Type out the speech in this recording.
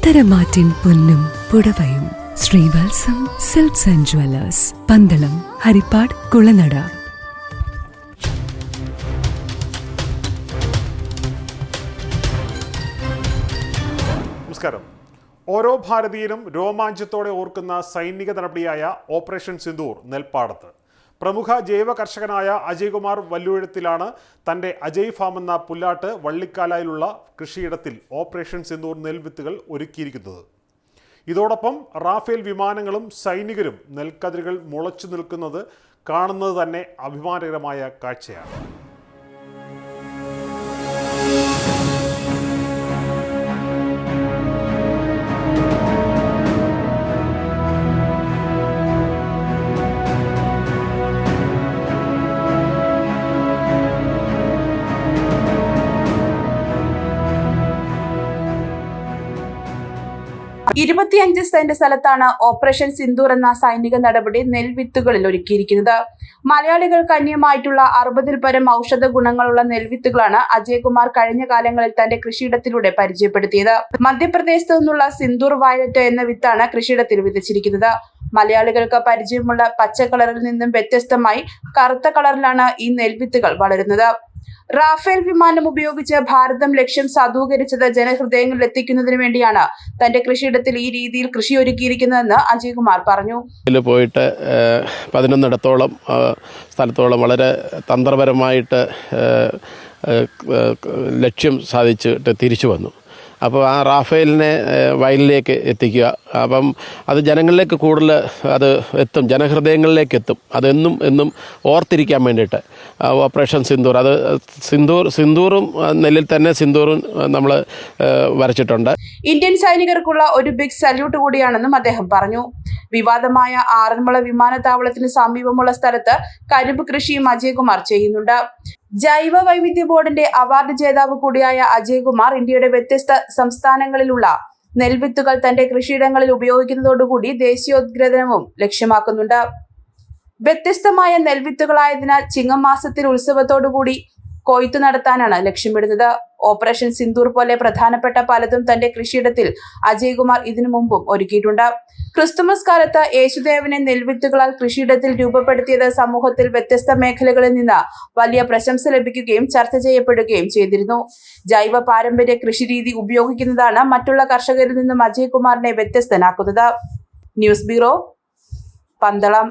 ഉത്തരമാറ്റിൻ പൊന്നും പുടവയും. Sreevalsam silks and jewellers Pandalam Haripad Kulanada. നമസ്കാരം. ഓരോ ഭാരതീയനും രോമാഞ്ചത്തോടെ ഓർക്കുന്ന സൈനിക നടപടിയായ ഓപ്പറേഷൻ സിന്ദൂർ നെൽപ്പാടത്ത്. പ്രമുഖ ജൈവ കർഷകനായ അജയ്കുമാർ വല്ലുഴത്തിലാണ് തന്റെ അജയ് ഫാം എന്ന പുല്ലാട്ട് വള്ളിക്കാലായിലുള്ള കൃഷിയിടത്തിൽ ഓപ്പറേഷൻ സിന്ദൂർ നെൽവിത്തുകൾ ഒരുക്കിയിരിക്കുന്നത്. ഇതോടൊപ്പം റാഫേൽ വിമാനങ്ങളും സൈനികരും നെൽക്കതിരുകൾ മുളച്ചു നിൽക്കുന്നത് കാണുന്നത് തന്നെ അഭിമാനകരമായ കാഴ്ചയാണ്. ഇരുപത്തിയഞ്ച് സെന്റ് സ്ഥലത്താണ് ഓപ്പറേഷൻ സിന്ദൂർ എന്ന സൈനിക നടപടി നെൽവിത്തുകളിൽ ഒരുക്കിയിരിക്കുന്നത്. മലയാളികൾക്ക് അന്യമായിട്ടുള്ള അറുപതിൽ പരം ഔഷധ ഗുണങ്ങളുള്ള നെൽവിത്തുകളാണ് അജയ്കുമാർ കഴിഞ്ഞ കാലങ്ങളിൽ തന്റെ കൃഷിയിടത്തിലൂടെ പരിചയപ്പെടുത്തിയത്. മധ്യപ്രദേശത്തു നിന്നുള്ള സിന്ദൂർ വയലറ്റ് എന്ന വിത്താണ് കൃഷിയിടത്തിൽ വിതച്ചിരിക്കുന്നത്. മലയാളികൾക്ക് പരിചയമുള്ള പച്ച കളറിൽ നിന്നും വ്യത്യസ്തമായി കറുത്ത കളറിലാണ് ഈ നെൽവിത്തുകൾ വളരുന്നത്. റാഫേൽ വിമാനം ഉപയോഗിച്ച് ഭാരതം ലക്ഷ്യം സാധൂകരിച്ചത് ജനഹൃദയങ്ങളിൽ എത്തിക്കുന്നതിന് വേണ്ടിയാണ്. തന്റെ കൃഷിയിടത്തിൽ ഈ രീതിയിൽ കൃഷി ഒരുക്കിയിരിക്കുന്നതെന്ന് അജയ്കുമാർ പറഞ്ഞു. ഇതിൽ പോയിട്ട് പതിനൊന്നിടത്തോളം സ്ഥലത്തോളം വളരെ തന്ത്രപരമായിട്ട് ലക്ഷ്യം സാധിച്ചിട്ട് തിരിച്ചു വന്നു. അപ്പോൾ ആ റാഫേലിനെ വയലിലേക്ക് എത്തിക്കുക. അപ്പം അത് ജനങ്ങളിലേക്ക് കൂടുതൽ അത് എത്തും. ജനഹൃദയങ്ങളിലേക്ക് എത്തും. അതെന്നും എന്നും ഓർത്തിരിക്കാൻ വേണ്ടിയിട്ട്. ഓപ്പറേഷൻ സിന്ദൂർ. അത് സിന്ദൂർ സിന്ദൂറും നെല്ലിൽ തന്നെ സിന്ദൂറും നമ്മൾ വരച്ചിട്ടുണ്ട്. ഇന്ത്യൻ സൈനികർക്കുള്ള ഒരു ബിഗ് സല്യൂട്ട് കൂടിയാണെന്നും അദ്ദേഹം പറഞ്ഞു. വിവാദമായ ആറന്മുള വിമാനത്താവളത്തിന് സമീപമുള്ള സ്ഥലത്ത് കരിമ്പ് കൃഷിയും അജയ്കുമാർ ചെയ്യുന്നുണ്ട്. ജൈവ വൈവിധ്യ ബോർഡിന്റെ അവാർഡ് ജേതാവ് കൂടിയായ അജയ്കുമാർ ഇന്ത്യയുടെ വ്യത്യസ്ത സംസ്ഥാനങ്ങളിലുള്ള നെൽവിത്തുകൾ തന്റെ കൃഷിയിടങ്ങളിൽ ഉപയോഗിക്കുന്നതോടുകൂടി ദേശീയോദ്ഗ്രഥനവും ലക്ഷ്യമാക്കുന്നുണ്ട്. വ്യത്യസ്തമായ നെൽവിത്തുകളായതിനാൽ ചിങ്ങം മാസത്തിൽ ഉത്സവത്തോടുകൂടി കൊയ്ത്തു നടത്താനാണ് ലക്ഷ്യമിടുന്നത് ഓപ്പറേഷൻ സിന്ദൂർ പോലെ പ്രധാനപ്പെട്ട പലതും തന്റെ കൃഷിയിടത്തിൽ അജയ്കുമാർ ഇതിനു മുമ്പും ഒരുക്കിയിട്ടുണ്ട്. ക്രിസ്തുമസ് കാലത്ത് യേശുദേവനെ നെൽവിത്തുകളാൽ കൃഷിയിടത്തിൽ രൂപപ്പെടുത്തിയത് സമൂഹത്തിൽ വ്യത്യസ്ത മേഖലകളിൽ നിന്ന് വലിയ പ്രശംസ ലഭിക്കുകയും ചർച്ച ചെയ്യപ്പെടുകയും ചെയ്തിരുന്നു. ജൈവ പാരമ്പര്യ കൃഷിരീതി ഉപയോഗിക്കുന്നതാണ് മറ്റുള്ള കർഷകരിൽ നിന്നും അജയ്കുമാറിനെ വ്യത്യസ്തനാക്കുന്നത്. News bureau Pandalam.